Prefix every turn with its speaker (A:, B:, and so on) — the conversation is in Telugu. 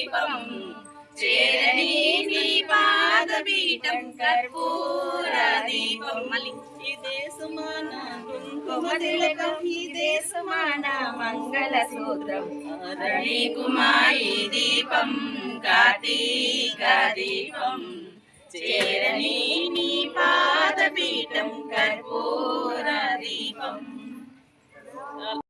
A: దీపం చేరని నీ పాదపీఠం కర్పూర దీపం. మళ్ళీ ఇదే సుమాన కుంకుమ తిలకం ఇదే సుమాన మంగళ దీపం దీపం. నీ పాదపీఠం కర్పూర దీపం.